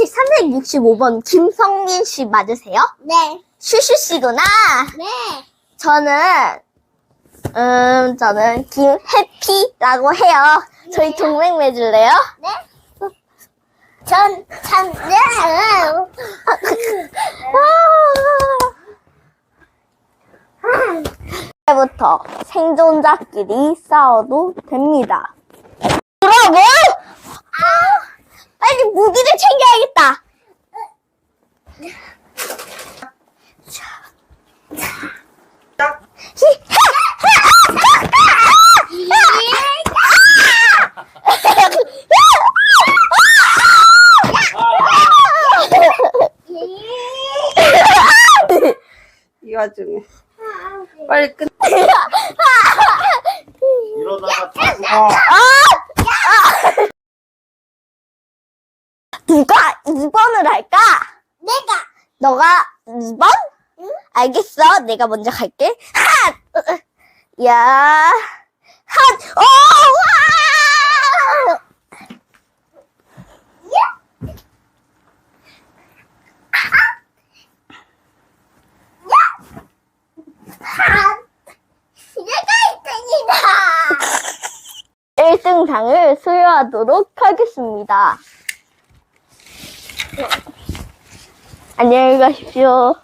혹시 365번 김성민 씨 맞으세요? 네. 슈슈 씨구나. 네. 저는 음 저는 김해피라고 해요. 저희 동맹 맺을래요? 네. 전, 참, 네. 이제부터 생존자끼리 싸워도 됩니다. 뭐라고? 빨리 무기를 챙겨야겠다. 이 와중에 빨리 끝. 이러다가 다 죽어. 누가 2번을 할까? 내가. 너가 2번? 알겠어. 내가 먼저 갈게. 핫! 야, 핫! 오! 와! 내가 1등상을 수여하도록 하겠습니다. 안녕히 가십시오.